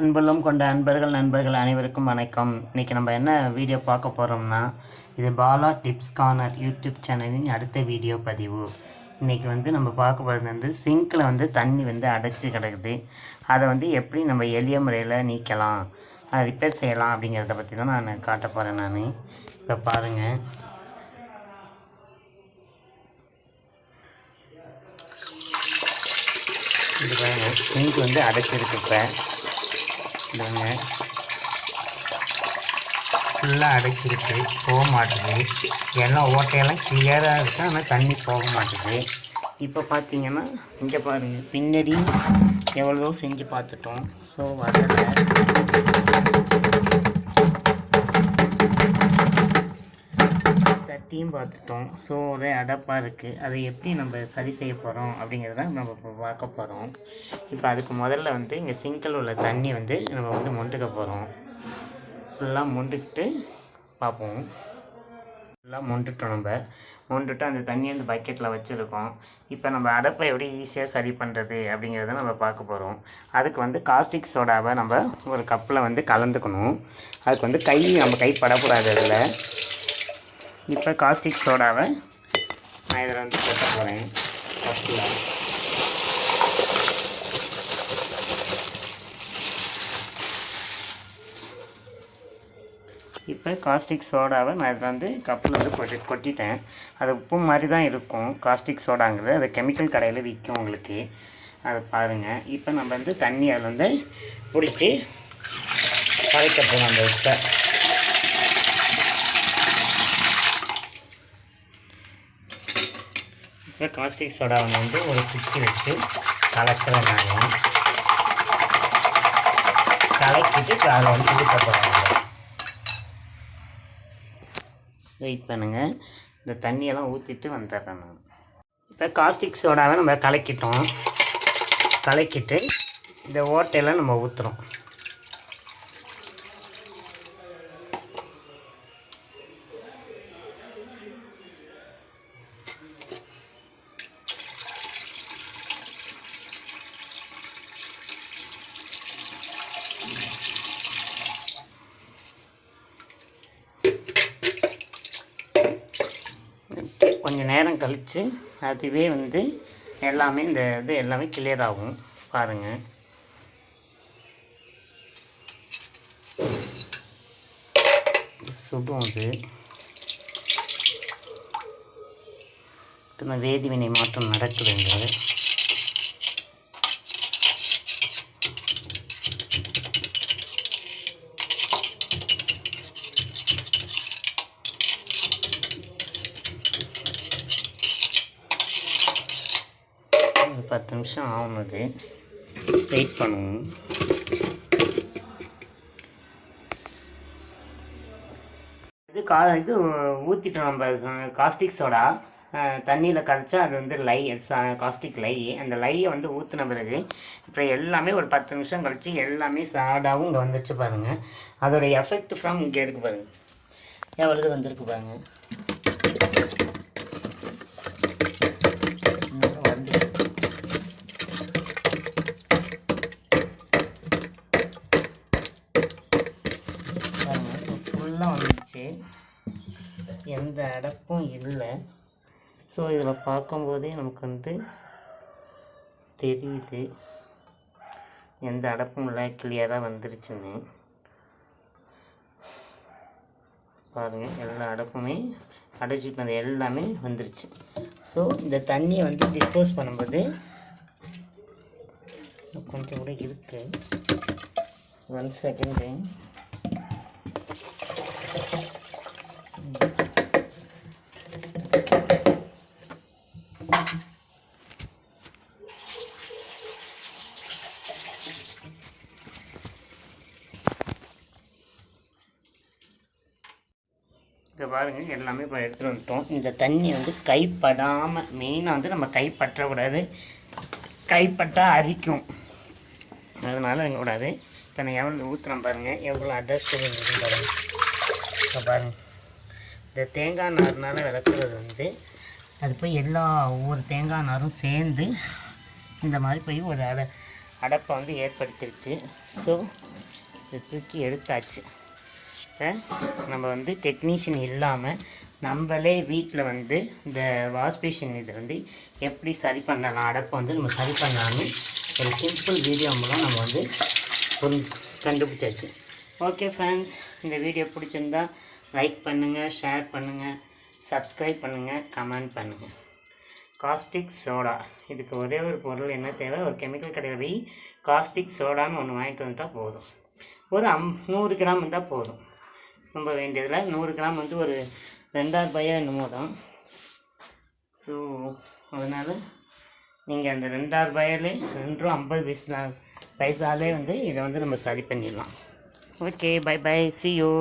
அன்புள்ளம் கொண்ட அன்பர்கள் நண்பர்கள் அனைவருக்கும் வணக்கம். இன்றைக்கி நம்ம என்ன வீடியோ பார்க்க போகிறோம்னா இது பாலா டிப்ஸ் கார்னர் யூடியூப் சேனலின் அடுத்த வீடியோ பதிவு. இன்றைக்கி வந்து நம்ம பார்க்க போகிறது வந்து சிங்கில் வந்து தண்ணி வந்து அடைச்சி கிடக்குது. அதை வந்து எப்படி நம்ம எளிய முறையில் நீக்கலாம் அதை ரிப்பேர் செய்யலாம் அப்படிங்கிறத பற்றி தான் நான் காட்ட போகிறேன் நான். இப்போ பாருங்கள் இது பாருங்கள் சிங்க் வந்து அடைச்சிருக்கு இப்போ. இதாங்க. ஃபுல்லாக அடைச்சிருக்கு. போக மாட்டுது. எல்லாம் ஓட்டையெல்லாம் கிளியராக இருக்குது ஆனால் தண்ணி போக மாட்டுது. இப்போ பார்த்தீங்கன்னா இங்கே பாருங்கள் பின்னாடி எவ்வளோ செஞ்சு பார்த்துட்டோம் ஸோ வரலை. தீம் பார்த்துட்டோம். ஸோ ஒரே அடப்பாக இருக்குது அதை எப்படி நம்ம சரி செய்ய போகிறோம் அப்படிங்கிறத நம்ம இப்போ பார்க்க போகிறோம் இப்போ அதுக்கு முதல்ல வந்து இங்கே சிங்கிள் உள்ள தண்ணி வந்து நம்ம வந்து மொண்டுக்க போகிறோம் ஃபுல்லாக மொண்டுக்கிட்டு பார்ப்போம். ஃபுல்லாக மொண்டுட்டோம் நம்ம. மொண்டுட்டு அந்த தண்ணியை அந்த பக்கெட்டில் வச்சுருக்கோம். இப்போ நம்ம அடப்பை எப்படி ஈஸியாக சரி பண்ணுறது அப்படிங்கிறத நம்ம பார்க்க போகிறோம் அதுக்கு வந்து காஸ்டிக் சோடாவை நம்ம ஒரு கப்பில் வந்து கலந்துக்கணும். அதுக்கு வந்து கை நம்ம கை படக்கூடாது அதில். இப்போ காஸ்டிக் சோடாவை நான் இதில் வந்து போட்ட போகிறேன். ஃபஸ்ட்டில் இப்போ காஸ்டிக் சோடாவை நான் இதில் வந்து கப்பில் வந்து கொட்டி கொட்டிட்டேன். அது உப்பு மாதிரி தான் இருக்கும் காஸ்டிக் சோடாங்கிறது. அது கெமிக்கல் கடையில் விற்கும் உங்களுக்கு. அதை பாருங்கள் இப்போ நம்ம வந்து தண்ணி அதில் வந்து பிடிச்சி கரைக்க போகணும் அந்த உப்பை. இப்போ காஸ்டிக் சோடாவை வந்து ஒரு குச்சி வச்சு கலக்கிறேன் நான் கலக்கிட்டு இப்போ அதில் வந்து ஊற்ற போகிறாங்க வெயிட் பண்ணுங்கள் இந்த தண்ணியெல்லாம் ஊற்றிட்டு வந்துடுறேன் நான். இப்போ காஸ்டிக் சோடாவை நம்ம கலக்கிட்டோம். கலக்கிட்டு இந்த ஓட்டையெல்லாம் நம்ம ஊற்றுறோம் கொஞ்சம் நேரம் கழித்து அதுவே வந்து எல்லாமே இந்த இது எல்லாமே கிளியர் ஆகும். பாருங்கள் சுடும் அது. இந்த வேதிவினை மாற்றம் நடக்குதுங்க ஒரு பத்து நிமிஷம் ஆகுனது. வெயிட் பண்ணுவோம். இது கா இது ஊற்றிட்டோம் நம்ம காஸ்டிக் சோடா தண்ணியில் கரைச்சா அது வந்து லை காஸ்டிக் லை. அந்த லையை வந்து ஊற்றின பிறகு இப்போ எல்லாமே ஒரு பத்து நிமிஷம் கழித்து எல்லாமே சாடாகவும் இங்கே வந்துடுச்சு பாருங்கள் அதோடைய எஃபெக்ட் ஃப்ரம் இங்கே இருக்கு பாருங்கள் எவ்வளவு வந்திருக்கு பாருங்கள் இன்னும் வந்து ஃபுல்லாக எந்த அடப்பும் இல்லை. ஸோ இதில் பார்க்கும்போதே நமக்கு வந்து தெரியுது. எந்த அடப்பும் இல்லை. கிளியராக வந்துருச்சுன்னு. பாருங்கள் எல்லா அடப்புமே அடைச்சிட்டு எல்லாமே வந்துருச்சு. ஸோ இந்த தண்ணியை வந்து டிஸ்போஸ் பண்ணும்போது கொஞ்சம் கூட இருக்குது ஒன் செகண்டு இப்போ பாருங்கள் எல்லாமே இப்போ எடுத்துகிட்டு வந்துட்டோம். இந்த தண்ணி வந்து கைப்படாமல் மெயினாக வந்து நம்ம கைப்பற்றக்கூடாது கைப்பட்டால் அரிக்கும். அதனால் கூடாது. இப்போ நான் எவ்வளோ ஊற்றுறேன் பாருங்கள் எவ்வளோ அட்ரஸ் பாருங்கள் இப்போ பாருங்கள் இந்த தேங்காய் நார்னால் விளக்குறது வந்து அது போய் எல்லா ஒவ்வொரு தேங்காய் நாரும் சேர்ந்து இந்த மாதிரி போய் ஒரு அடை அடைப்பை வந்து ஏற்படுத்திருச்சு. ஸோ இதை தூக்கி எடுத்தாச்சு. நம்ம வந்து டெக்னீஷியன் இல்லாமல் நம்மளே வீட்டில் வந்து இந்த வாஷ்பேஷன் இதை வந்து எப்படி சரி பண்ணலாம் அடப்பை வந்து நம்ம சரி பண்ணலாம்னு ஒரு சிம்பிள் வீடியோ மூலம் நம்ம வந்து கண்டுபிடிச்சாச்சு. ஓகே ஃப்ரெண்ட்ஸ் இந்த வீடியோ பிடிச்சிருந்தா லைக் பண்ணுங்கள் ஷேர் பண்ணுங்கள் சப்ஸ்கிரைப் பண்ணுங்கள் கமெண்ட் பண்ணுங்கள் காஸ்டிக் சோடா இதுக்கு ஒரே ஒரு பொருள் என்ன தேவை? ஒரு கெமிக்கல் கடையில் போய் காஸ்டிக் சோடான்னு ஒன்று வாங்கிட்டு வந்துட்டால் போதும். ஒரு அம் நூறு கிராம் இருந்தால் போதும். ரொம்ப வேண்டியதில் நூறு கிராம் வந்து ஒரு ரெண்டாயிரம் ரூபாயோ என்னமோ தான். ஸோ அதனால் நீங்கள் அந்த ரெண்டாயிரம் ரூபாயிலே ரெண்டு ரூபா ஐம்பது பைசா பைசாலே வந்து இதை வந்து நம்ம சரி பண்ணிடலாம். Okay bye bye see you